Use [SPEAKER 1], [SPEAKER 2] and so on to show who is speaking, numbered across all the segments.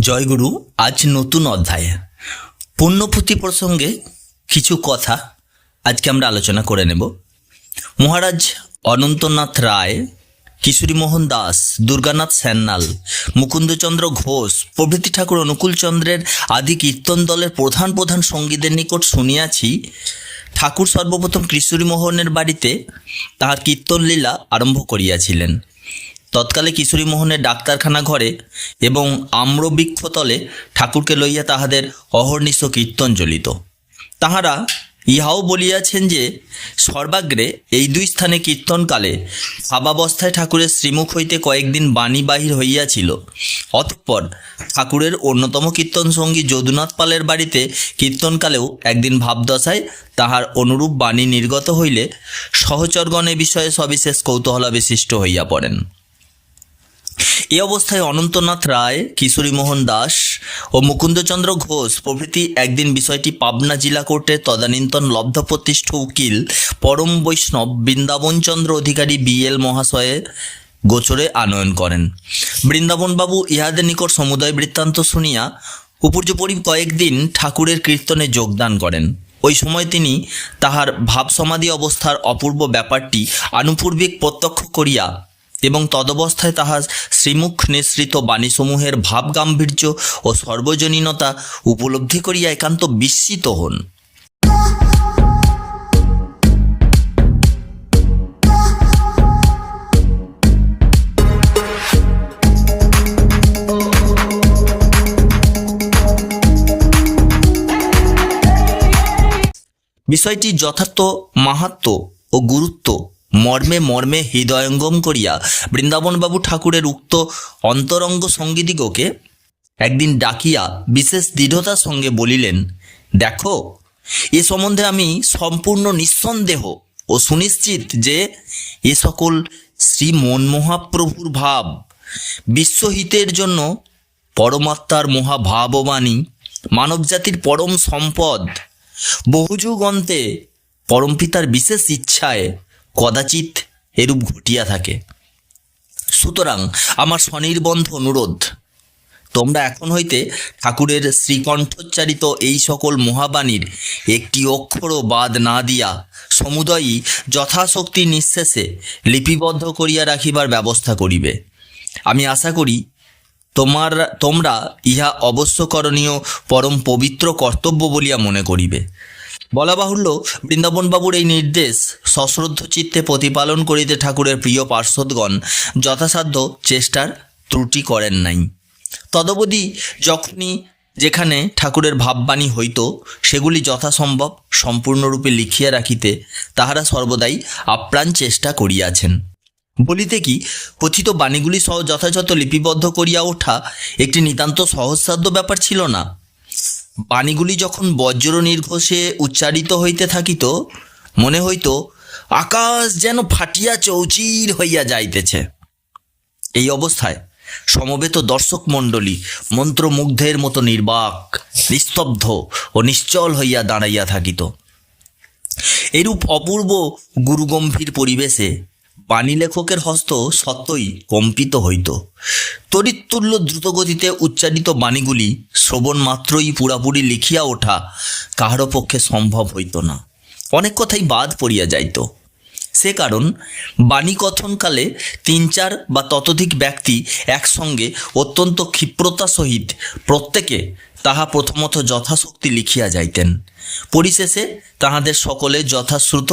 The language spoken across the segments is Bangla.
[SPEAKER 1] জয়গুরু, আজ নতুন অধ্যায়। পুণ্যপুঁথি প্রসঙ্গে কিছু কথা আজকে আমরা আলোচনা করে নেব। মহারাজ অনন্তনাথ রায়, কিশোরীমোহন দাস, দুর্গানাথ সান্যাল মুকুন্দচন্দ্র ঘোষ, প্রভৃতি ঠাকুর অনুকূলচন্দ্রের আদি কীর্তন দলের প্রধান প্রধান সঙ্গীদের নিকট শুনিয়াছি, ঠাকুর সর্বপ্রথম কিশোরীমোহনের বাড়িতে তাহার কীর্তন লীলা আরম্ভ করিয়াছিলেন। তৎকালে কিশোরী মোহনের ডাক্তারখানা ঘরে এবং আম্রবৃক্ষতলে ঠাকুরকে লইয়া তাহাদের অহর্নিশ কীর্তন জ্বলিত। তাহারা ইহাও বলিয়াছেন যে, সর্বাগ্রে এই দুই স্থানে কীর্তনকালে ভাবাবস্থায় ঠাকুরের শ্রীমুখ হইতে কয়েকদিন বাণী বাহির হইয়াছিল। অতঃপর ঠাকুরের অন্যতম কীর্তন সঙ্গী যদুনাথ পালের বাড়িতে কীর্তনকালেও একদিন ভাবদশায় তাহার অনুরূপ বাণী নির্গত হইলে সহচরগণ এ বিষয়ে সবিশেষ কৌতূহলাবিশিষ্ট হইয়া পড়েন। এ অবস্থায় অনন্তনাথ রায় কিশোরীমোহন দাস ও মুকুন্দচন্দ্র ঘোষ প্রভৃতি একদিন বিষয়টি পাবনা জেলা কোর্টের তদানীন্তন লব্ধপ্রতিষ্ঠ উকিল পরম বৈষ্ণব বৃন্দাবনচন্দ্র অধিকারী বিএল মহাশয়ে গোচরে আনয়ন করেন। বৃন্দাবনবাবু ইহাদের নিকট সমুদয় বৃত্তান্ত শুনিয়া উপর্যপরি কয়েকদিন ঠাকুরের কীর্তনে যোগদান করেন। ওই সময় তিনি তাহার ভাবসমাধি অবস্থার অপূর্ব ব্যাপারটি আনুপূর্বিক প্রত্যক্ষ করিয়া এবং তদবস্থায় তাহার শ্রীমুখ নিঃসৃত বাণীসমূহের ভাব গাম্ভীর্য ও সর্বজনীনতা উপলব্ধি করিয়া একান্ত বিস্মিত হন। বিষয়টি যথার্থ, মাহাত্ম ও গুরুত্ব মর্মে মর্মে হৃদয়ঙ্গম করিয়া বৃন্দাবনবাবু ঠাকুরের উক্ত অন্তরঙ্গ সঙ্গীদিগকে একদিন ডাকিয়া বিশেষ দৃঢ়তার সঙ্গে বলিলেন, দেখো, এ সম্বন্ধে আমি সম্পূর্ণ নিঃসন্দেহ ও সুনিশ্চিত যে এ সকল শ্রী মনমহাপ্রভুর ভাব বিশ্বহিতের জন্য পরমাত্মার মহাভাববাণী, মানবজাতির পরম সম্পদ, বহুযুগ অন্তে পরমপিতার বিশেষ ইচ্ছায় কদাচিৎ এরূপ ঘটিয়া থাকে। সুতরাং আমার স্বনির্বন্ধ অনুরোধ, তোমরা এখন হইতে ঠাকুরের শ্রীকণ্ঠোচ্চারিত এই সকল মহাবাণীর একটি অক্ষরও বাদ না দিয়া সমুদয়ই যথাশক্তি নিঃশেষে লিপিবদ্ধ করিয়া রাখিবার ব্যবস্থা করিবে। আমি আশা করি তোমার, তোমরা ইহা অবশ্যকরণীয় পরম পবিত্র কর্তব্য বলিয়া মনে করিবে। বলা বাহুল্য, বৃন্দাবনবাবুর এই নির্দেশ সশ্রদ্ধ চিত্তে প্রতিপালন করিতে ঠাকুরের প্রিয় পার্শ্বদগণ যথাসাধ্য চেষ্টার ত্রুটি করেন নাই। তদবধি যখনই যেখানে ঠাকুরের ভাববাণী হইত, সেগুলি যথাসম্ভব সম্পূর্ণরূপে লিখিয়া রাখিতে তাহারা সর্বদাই আপ্রাণ চেষ্টা করিয়াছেন। বলিতে কি, কথিত বাণীগুলি সহ যথাযথ লিপিবদ্ধ করিয়া ওঠা একটি নিতান্ত সহজসাধ্য ব্যাপার ছিল না? বাণীগুলি যখন বজ্র নির্ঘোষে উচ্চারিত হইতে থাকিত, মনে হইত, আকাশ যেন ফাটিয়া চৌচির হইয়া যাইতেছে। এই অবস্থায় সমবেত দর্শক মণ্ডলী মন্ত্রমুগ্ধের মতো নির্বাক, নিস্তব্ধ ও নিশ্চল হইয়া দাঁড়াইয়া থাকিত। এরূপ অপূর্ব গুরুগম্ভীর পরিবেশে বাণী লেখকের হস্ত সত্যই কম্পিত হইত। তরিতুল্য দ্রুতগতিতে উচ্চারিত বাণীগুলি শ্রবণ মাত্রই পুরাপুরি লিখিয়া ওঠা কাহারও পক্ষে সম্ভব হইত না। অনেক কথাই বাদ পড়িয়া যাইত। সে কারণ বাণী কথনকালে তিন চার বা ততোধিক ব্যক্তি একসঙ্গে অত্যন্ত ক্ষিপ্রতা সহিত প্রত্যেকে তাহা প্রথমত যথাশক্তি লিখিয়া যাইতেন। পরিশেষে তাহাদের সকলে যথাশ্রুত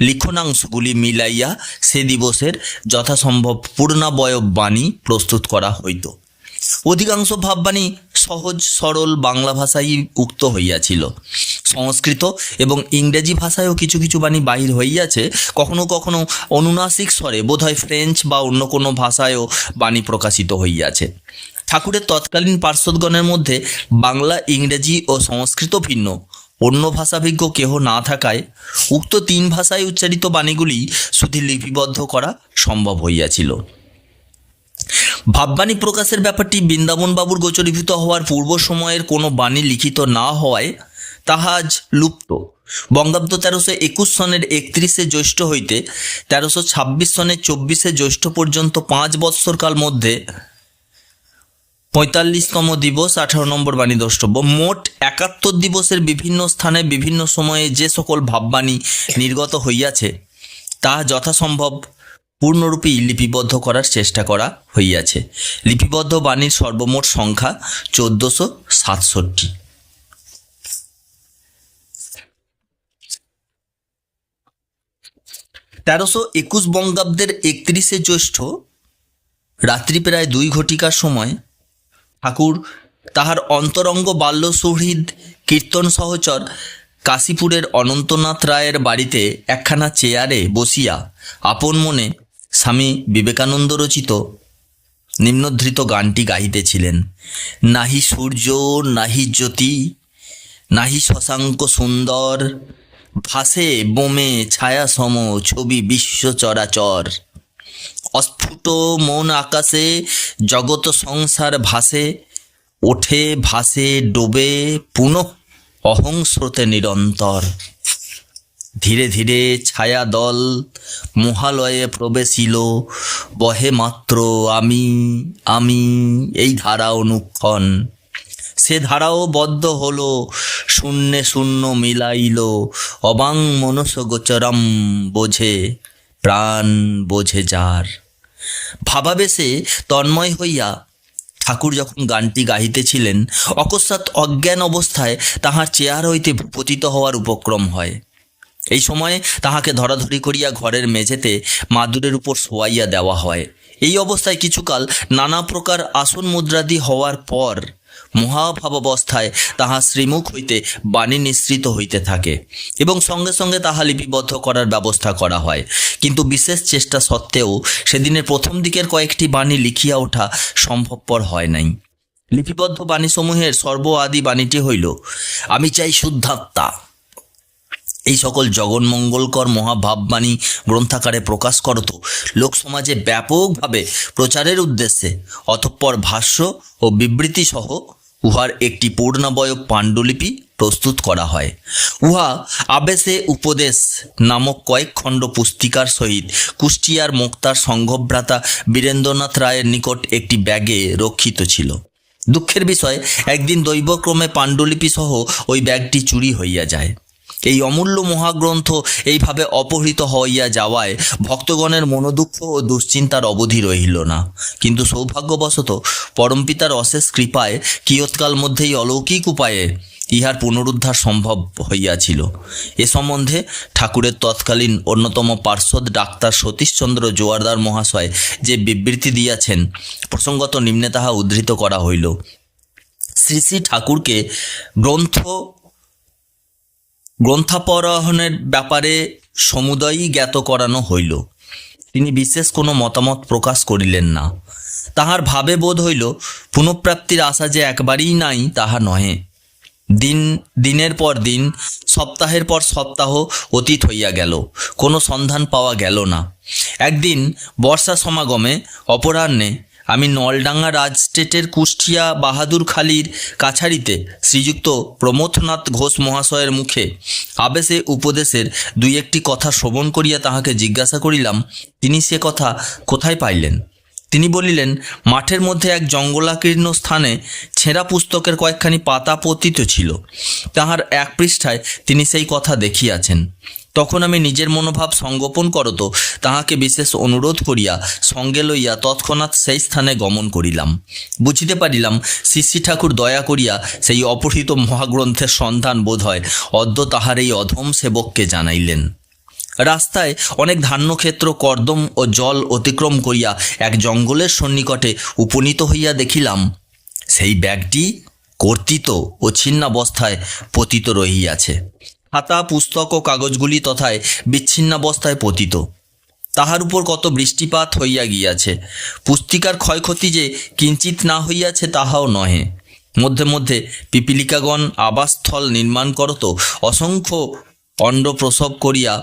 [SPEAKER 1] লিখনাংশগুলি মিলাইয়া সে দিবসের যথাসম্ভব পূর্ণাবয়ব বাণী প্রস্তুত করা হইত। অধিকাংশ ভাববাণী সহজ, সরল বাংলা ভাষায় উক্ত হইয়াছিল। সংস্কৃত এবং ইংরেজি ভাষায়ও কিছু কিছু বাণী বাহির হইয়াছে। কখনো কখনো অনুনাসিক স্বরে বোধহয় ফ্রেঞ্চ বা অন্য কোনো ভাষায়ও বাণী প্রকাশিত হইয়াছে। ঠাকুরের তৎকালীন পার্শ্বদগণের মধ্যে বাংলা, ইংরেজি ও সংস্কৃত ভিন্ন। অন্য ভাষাভিজ্ঞ কেহ না থাকায় উক্ত তিন ভাষায় উচ্চারিত বাণীগুলি শুধু লিপিবদ্ধ করা সম্ভব হইয়াছিল। ভাববাণী প্রকাশের ব্যাপারটি বৃন্দাবনবাবুর গোচরীভূত হওয়ার পূর্ব সময়ের কোনো বাণী লিখিত না হওয়ায় তাহা আজ লুপ্ত। বঙ্গাব্দ তেরোশো একুশ সনের একত্রিশে জ্যৈষ্ঠ হইতে তেরোশো ছাব্বিশ সনের চব্বিশে জ্যৈষ্ঠ পর্যন্ত পাঁচ বৎসরকাল মধ্যে পঁয়তাল্লিশতম দিবস আঠারো নম্বর বাণী দ্রষ্টব্য। মোট একাত্তর দিবসের বিভিন্ন স্থানে বিভিন্ন সময়ে যে সকল ভাববাণী নির্গত হইয়াছে, তা যথাসম্ভব পূর্ণরূপে লিপিবদ্ধ করার চেষ্টা করা হইয়াছে। লিপিবদ্ধ বাণীর সর্বমোট সংখ্যা চোদ্দশো সাতষট্টি। তেরোশো একুশ বঙ্গাব্দের একত্রিশে জ্যৈষ্ঠ, রাত্রি প্রায় দুই ঘটিকার সময়, ঠাকুর তাহার অন্তরঙ্গ বাল্য সুহৃদ কীর্তন সহচর কাশীপুরের অনন্তনাথ রায়ের বাড়িতে একখানা চেয়ারে বসিয়া আপন মনে স্বামী বিবেকানন্দ রচিত নিম্নধৃত গানটি গাইতেছিলেন, নাহি সূর্য, নাহি জ্যোতি, নাহি শশাঙ্ক সুন্দর ভাসে বোমে ছায়া সম ছবি বিশ্ব চরাচর। অস্ফুট মন আকাশে জগৎ সংসার ভাসে, ওঠে ভাসে ডোবে পুনঃ অহংস্রোতে নিরন্তর। ধীরে ধীরে ছায়া দল মহালয়ে প্রবেশিল, বহে মাত্র আমি আমি এই ধারা অনুক্ষণ। সে ধারাও বদ্ধ হলো, শূন্যে শূন্য মিলাইল, অবাং মনস গোচরম বোঝে, প্রাণ বোঝে যার। ভাবাবেশে তন্ময় হইয়া ঠাকুর যখন গানটি গাহিতেছিলেন, অকস্মাৎ অজ্ঞান অবস্থায় তাহার চেয়ার হইতে পতিত হওয়ার উপক্রম হয়। এই সময়ে তাহাকে ধরাধরি করিয়া ঘরের মেঝেতে মাদুরের উপর শোয়াইয়া দেওয়া হয়। এই অবস্থায় কিছুকাল নানা প্রকার আসন মুদ্রাদি হওয়ার পর মহাভাবাবস্থায় তাহা শ্রীমুখ হইতে বাণী নিঃসৃত হইতে থাকে এবং সঙ্গে সঙ্গে তাহা লিপিবদ্ধ করার ব্যবস্থা করা হয়। কিন্তু বিশেষ চেষ্টা সত্ত্বেও সেদিনের প্রথম দিকের কয়েকটি বাণী লিখিয়া ওঠা সম্ভবপর হয় নাই। লিপিবদ্ধ বাণীসমূহের সর্ব আদি বাণীটি হইল, আমি চাই শুদ্ধাত্মা। এই সকল জগন্মঙ্গলকর মহাভাববাণী গ্রন্থাকারে প্রকাশ করত লোকসমাজে ব্যাপকভাবে প্রচারের উদ্দেশ্যে, অতঃপর ভাষ্য ও বিবৃতি সহ উহার একটি পূর্ণাবয়ব পাণ্ডুলিপি প্রস্তুত করা হয়। উহা আবেশে উপদেশ নামক কয়েক খণ্ড পুস্তিকার সহিত কুষ্টিয়ার মুক্তার সংঘভ্রাতা বীরেন্দ্রনাথ রায়ের নিকট একটি ব্যাগে রক্ষিত ছিল। দুঃখের বিষয়, একদিন দৈবক্রমে পাণ্ডুলিপি সহ ওই ব্যাগটি চুরি হইয়া যায়। এই অমূল্য মহাগ্রন্থ এইভাবে অপহৃত হইয়া যাওয়ায় ভক্তগণের মনোদুঃখ ও দুশ্চিন্তার অবধি রহিল না। কিন্তু সৌভাগ্যবশত পরমপিতার অশেষ কৃপায় কিয়ৎকাল মধ্যেই অলৌকিক উপায়ে ইহার পুনরুদ্ধার সম্ভব হইয়াছিল। এ সম্বন্ধে ঠাকুরের তৎকালীন অন্যতম পার্শ্বদ ডাক্তার সতীশচন্দ্র জোয়ারদার মহাশয় যে বিবৃতি দিয়াছেন, প্রসঙ্গত নিম্নে তাহা উদ্ধৃত করা হইল। শ্রী শ্রী ঠাকুরকে গ্রন্থ গ্রন্থাপরোহণের ব্যাপারে সমুদয়ই জ্ঞাত করানো হইল। তিনি বিশেষ কোনো মতামত প্রকাশ করিলেন না। তাহার ভাবে বোধ হইল, পুনঃপ্রাপ্তির আশা যে একবারই নাই, তাহা নহে। দিন, দিনের পর দিন, সপ্তাহের পর সপ্তাহ অতীত হইয়া গেল, কোনো সন্ধান পাওয়া গেল না। একদিন বর্ষা সমাগমে, অপরাহ্নে আমি নলডাঙ্গা রাজস্টেটের কুষ্টিয়া বাহাদুরখালীর কাছারিতে শ্রীযুক্ত প্রমথনাথ ঘোষ মহাশয়ের মুখে আবেশে উপদেশের দুই একটি কথা শ্রবণ করিয়া তাহাকে জিজ্ঞাসা করিলাম, তিনি সে কথা কোথায় পাইলেন? তিনি বলিলেন, মাঠের মধ্যে এক জঙ্গলাকীর্ণ স্থানে ছেঁড়া পুস্তকের কয়েকখানি পাতা পতিত ছিল। তাহার এক পৃষ্ঠায় তিনি সেই কথা দেখিয়াছেন। তখন আমি নিজের মনোভাব সংগোপন করত, তাহাকে বিশেষ অনুরোধ করিয়া সঙ্গে লইয়া তৎক্ষণাৎ সেই স্থানে গমন করিলাম। বুঝিতে পারিলাম শ্রী ঠাকুর দয়া করিয়া সেই অপহৃত মহাগ্রন্থের সন্ধান বোধ হয়, অদ্য তাহার এই অধম সেবককে জানাইলেন। রাস্তায় অনেক ধান্যক্ষেত্র, কর্দম ও জল অতিক্রম করিয়া এক জঙ্গলের সন্নিকটে উপনীত হইয়া দেখিলাম, সেই ব্যাগটি কর্তিত ও ছিন্নাবস্থায় পতিত রহিয়াছে। খাতা, পুস্তক ও কাগজগুলি তথায় বিচ্ছিন্নাবস্থায় পতিত। তাহার উপর কত বৃষ্টিপাত হইয়া গিয়াছে। পুস্তিকার ক্ষয়ক্ষতি যে কিঞ্চিত না হইয়াছে তাহাও নহে। মধ্যে মধ্যে পিপিলিকাগণ আবাসস্থল নির্মাণ করত, অসংখ্য অণ্ড প্রসব করিয়া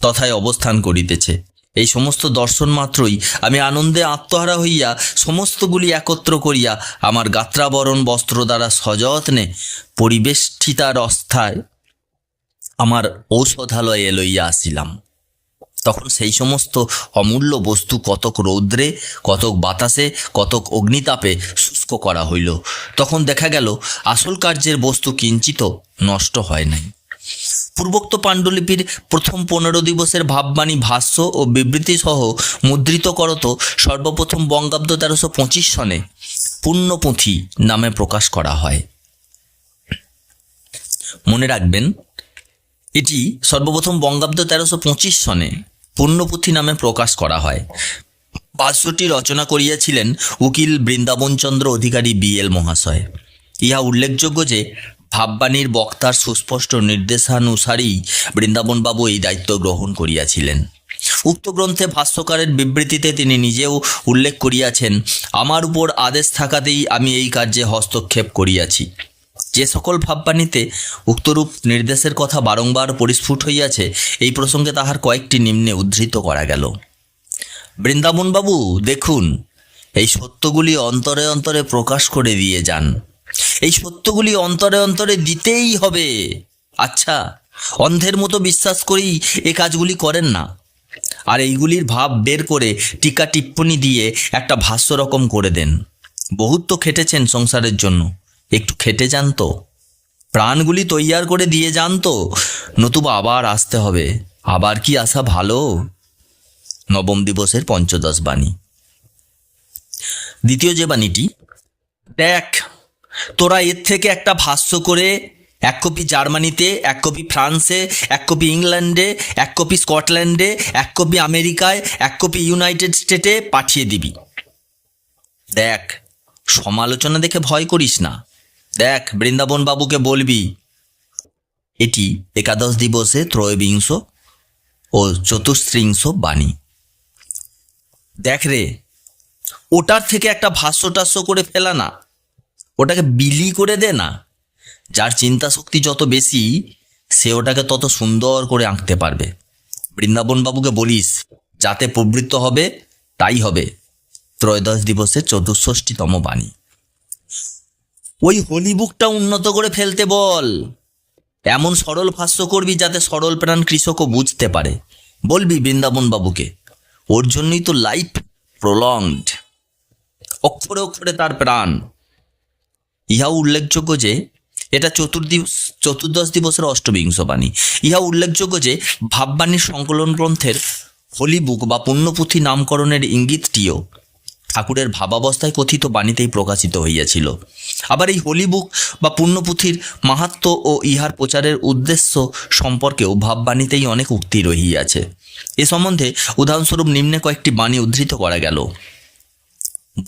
[SPEAKER 1] তথায় অবস্থান করিতেছে। এই সমস্ত দর্শন মাত্রই আমি আনন্দে আত্মহারা হইয়া সমস্তগুলি একত্র করিয়া আমার গাত্রাবরণ বস্ত্র দ্বারা সযত্নে পরিবেষ্টিতার অস্থায় আমার ঔষধালয়ে লইয়া আসিলাম। তখন সেই সমস্ত অমূল্য বস্তু কতক রৌদ্রে, কতক বাতাসে, কতক অগ্নিতাপে শুষ্ক করা হইল। তখন দেখা গেল, আসল কার্যের বস্তু কিঞ্চিত নষ্ট হয় নাই। পূর্বোক্ত পাণ্ডুলিপির প্রথম পনেরো দিবসের ভাববাণী ভাষ্য ও বিবৃতি সহ মুদ্রিত করত সর্বপ্রথম বঙ্গাব্দ তেরোশো পঁচিশ সনে পুণ্যপুঁথি নামে প্রকাশ করা হয়। মনে রাখবেন এটি সর্বপ্রথম বঙ্গাব্দ তেরোশো পঁচিশ সনে পুণ্যপুঁথি নামে প্রকাশ করা হয়। ভাষ্যটি রচনা করিয়াছিলেন উকিল বৃন্দাবনচন্দ্র অধিকারী বিএল মহাশয়। ইহা উল্লেখযোগ্য যে, ভাববাণীর বক্তার সুস্পষ্ট নির্দেশানুসারেই বৃন্দাবনবাবু এই দায়িত্ব গ্রহণ করিয়াছিলেন। উক্ত গ্রন্থে ভাষ্যকারের বিবৃতিতে তিনি নিজেও উল্লেখ করিয়াছেন, আমার উপর আদেশ থাকাতেই আমি এই কার্যে হস্তক্ষেপ করিয়াছি। যে সকল ভাববাণীতে উক্তরূপ নির্দেশের কথা বারংবার পরিস্ফুট হইয়াছে, এই প্রসঙ্গে তাহার কয়েকটি নিম্নে উদ্ধৃত করা গেল। বৃন্দাবনবাবু, দেখুন, এই সত্যগুলি অন্তরে অন্তরে প্রকাশ করে দিয়ে যান। এই সত্যগুলি অন্তরে অন্তরে দিতেই হবে। আচ্ছা অন্ধের মতো বিশ্বাস করেই এ কাজগুলি করেন না। আর এইগুলির ভাব বের করে টিকা টিপ্পনি দিয়ে একটা ভাষ্য রকম করে দেন। বহুত তো খেটেছেন সংসারের জন্য। একটু খেটে যান তো। প্রাণগুলি তৈয়ার করে দিয়ে যান তো। নতুবা আবার আসতে হবে। আবার কি আসা ভালো? নবম দিবসের পঞ্চদশ বাণী। দ্বিতীয় যে বাণীটি, দেখ, তোরা এর থেকে একটা ভাষ্য করে এক কপি জার্মানিতে, এক কপি ফ্রান্সে, এক কপি ইংল্যান্ডে, এক কপি স্কটল্যান্ডে, এক কপি আমেরিকায়, এক কপি ইউনাইটেড স্টেটে পাঠিয়ে দিবি। দেখ, সমালোচনা দেখে ভয় করিস না। দেখ, বৃন্দাবন বাবুকে বলবি। এটি একাদশ দিবসে ত্রয়োবিংশ ও চতুস্ত্রিংশ বাণী। দেখ রে, ওটার থেকে একটা ভাষ্য টাস্য করে ফেলা না। ওটাকে বিলি করে দে না। যার চিন্তা শক্তি যত বেশি, সে ওটাকে তত সুন্দর করে আঁকতে পারবে। বৃন্দাবন বাবুকে বলিস, যাতে প্রবৃত্ত হবে, তাই হবে। ত্রয়োদশ দিবসের চতুষ্ষষ্টিতম বাণী। ওই হোলি বুকটা উন্নত করে ফেলতে বল। এমন সরল ভাষ্য করবি যাতে সরল প্রাণ কৃষকও বুঝতে পারে। বলবি বৃন্দাবন বাবুকে ওর জন্যই তো লাইফ প্রলংড অক্ষরে অক্ষরে তার প্রাণ। ইহা উল্লেখযোগ্য যে, এটা চতুর্দিবস, চতুর্দশ দিবসের অষ্টবিংশ বাণী। ইহা উল্লেখযোগ্য যে, ভাববাণীর সংকলন গ্রন্থের হোলি বুক বা পুণ্যপুঁথি নামকরণের ইঙ্গিতটিও ঠাকুরের ভাবাবস্থায় কথিত বাণীতেই প্রকাশিত হইয়াছিল। আবার এই হোলি বুক বা পুণ্যপুঁথির মাহাত্ম ও ইহার প্রচারের উদ্দেশ্য সম্পর্কেও ভাববাণীতেই অনেক উক্তি রহিয়াছে। এ সম্বন্ধে উদাহরণস্বরূপ নিম্নে কয়েকটি বাণী উদ্ধৃত করা গেল।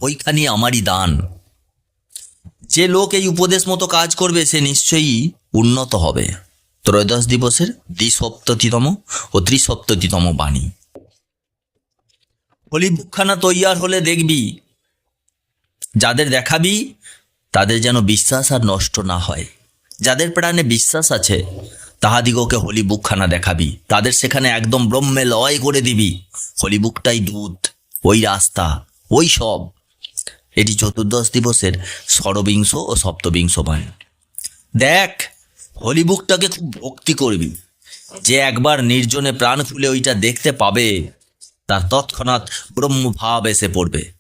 [SPEAKER 1] বইখানি আমারই দান। যে লোক এই উপদেশ মতো কাজ করবে, সে নিশ্চয়ই উন্নত হবে। ত্রয়োদশ দিবসের দ্বিসপ্ততিতম ও ত্রিসপ্ততিতম বাণী। হোলি বুকখানা তৈয়ার হলে দেখবি। যাদের দেখাবি, তাদের যেন বিশ্বাস আর নষ্ট না হয়। যাদের প্রাণে বিশ্বাস আছে, তাহাদিগকে হোলি বুকখানা দেখাবি। তাদের সেখানে একদম ব্রহ্মে লয় করে দিবি। হোলি বুকটাই দুধ ওই রাস্তা, ওই সব। এটি চতুর্দশ দিবসের ষড়বিংশ ও সপ্তবিংশ বাণী দেখ, হোলি বুকটাকে খুব ভক্তি করবি। যে একবার নির্জনে প্রাণ খুলে ওইটা দেখতে পাবে। তার তৎক্ষণাৎ ব্রহ্মভাব এসে পড়বে।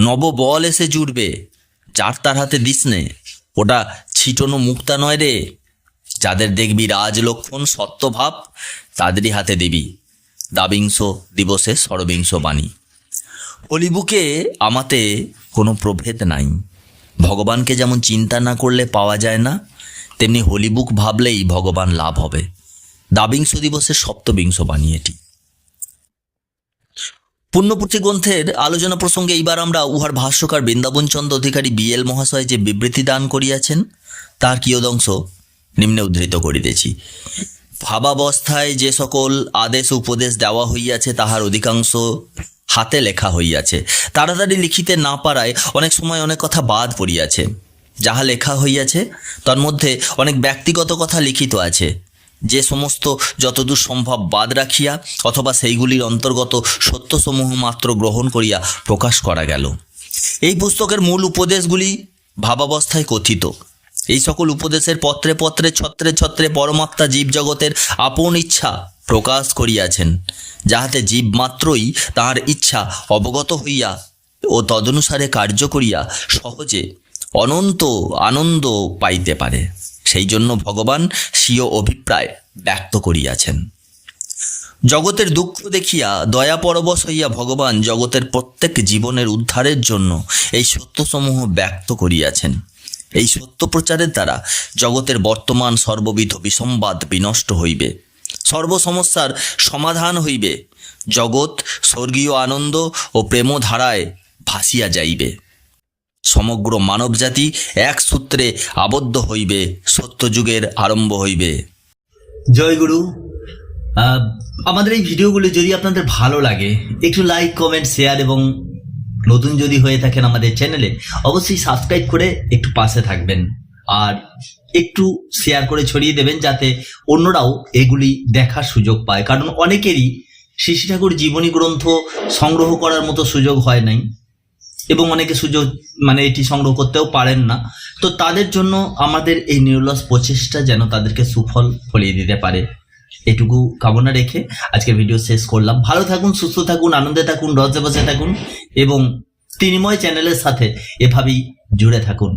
[SPEAKER 1] নববল এসে জুড়বে। যার তার হাতে দিস নে ওটা ছিটনো মুক্তা নয় রে। যাদের দেখবি রাজলক্ষণ সত্যভাব, তাদেরই হাতে দিবি। দাবিংশ দিবসে ষড়বিংশ বাণী। অলিবুকে আমাতে কোনো প্রভেদ নাই। ভগবানকে যেমন চিন্তা না করলে পাওয়া যায় না, তেমনি হলিবুক ভাবলেই ভগবান লাভ হবে। দাবিংশ দিবসের সপ্তবিংশ বাণী এটি। পুণ্যপুঁথি গ্রন্থের আলোচনা প্রসঙ্গে এইবার আমরা উহার ভাষ্যকার বৃন্দাবনচন্দ্র অধিকারী বিএল মহাশয় যে বিবৃতি দান করিয়াছেন, তার কিয়দংশ নিম্নে উদ্ধৃত করিতেছি। ভাবাবস্থায় যে সকল আদেশ উপদেশ দেওয়া হইয়াছে, তাহার অধিকাংশ হাতে লেখা হইয়াছে। তাড়াতাড়ি লিখিতে না পারায় অনেক সময় অনেক কথা বাদ পড়িয়াছে। যাহা লেখা হইয়াছে, তার মধ্যে অনেক ব্যক্তিগত কথা লিখিত আছে। যে সমস্ত যতদূর সম্ভব বাদ রাখিয়া অথবা সেইগুলির অন্তর্গত সত্যসমূহ মাত্র গ্রহণ করিয়া প্রকাশ করা গেল। এই পুস্তকের মূল উপদেশগুলি ভাবাবস্থায় কথিত। এই সকল উপদেশের পত্রে পত্রে, ছত্রে ছত্রে পরমাত্মা জীবজগতের আপন ইচ্ছা প্রকাশ করিয়াছেন, যাহাতে জীব মাত্রই তাহার ইচ্ছা অবগত হইয়া ও তদনুসারে কার্য করিয়া সহজে অনন্ত আনন্দ পাইতে পারে। সেই জন্য ভগবান স্বীয় অভিপ্রায় ব্যক্ত করিয়াছেন। জগতের দুঃখ দেখিয়া দয়া পরবশ হইয়া ভগবান জগতের প্রত্যেক জীবনের উদ্ধারের জন্য এই সত্যসমূহ ব্যক্ত করিয়াছেন। এই সত্য প্রচারের দ্বারা জগতের বর্তমান সর্ববিধ বিসম্বাদ বিনষ্ট হইবে। সর্ব সমস্যার সমাধান হইবে। জগৎ স্বর্গীয় আনন্দ ও প্রেমধারায় ভাসিয়া যাইবে। সমগ্র মানবজাতি এক সূত্রে আবদ্ধ হইবে সত্যযুগের আরম্ভ হইবে।
[SPEAKER 2] জয় গুরু। আহ, আমাদের এই ভিডিওগুলি যদি আপনাদের ভালো লাগে একটু লাইক কমেন্ট শেয়ার এবং নতুন যদি হয়ে থাকেন আমাদের চ্যানেলে অবশ্যই সাবস্ক্রাইব করে একটু পাশে থাকবেন। আর একটু শেয়ার করে ছড়িয়ে দেবেন যাতে অন্যরাও এগুলি দেখার সুযোগ পায়। কারণ অনেকেরই শিশি ঠাকুর জীবনী গ্রন্থ সংগ্রহ করার মতো সুযোগ হয় নাই। এবং অনেকে সুযোগ মানে এটি সংগ্রহ করতেও পারেন না। তো তাদের জন্য আমাদের এই নিউলস প্রচেষ্টা যেন তাদেরকে সুফল ফলিয়ে দিতে পারে, এটুকু কামনা রেখে আজকে ভিডিও শেষ করলাম। ভালো থাকুন, সুস্থ থাকুন, আনন্দে থাকুন, রজে বসে থাকুন এবং তিনিময় চ্যানেলের সাথে এভাবেই জুড়ে থাকুন।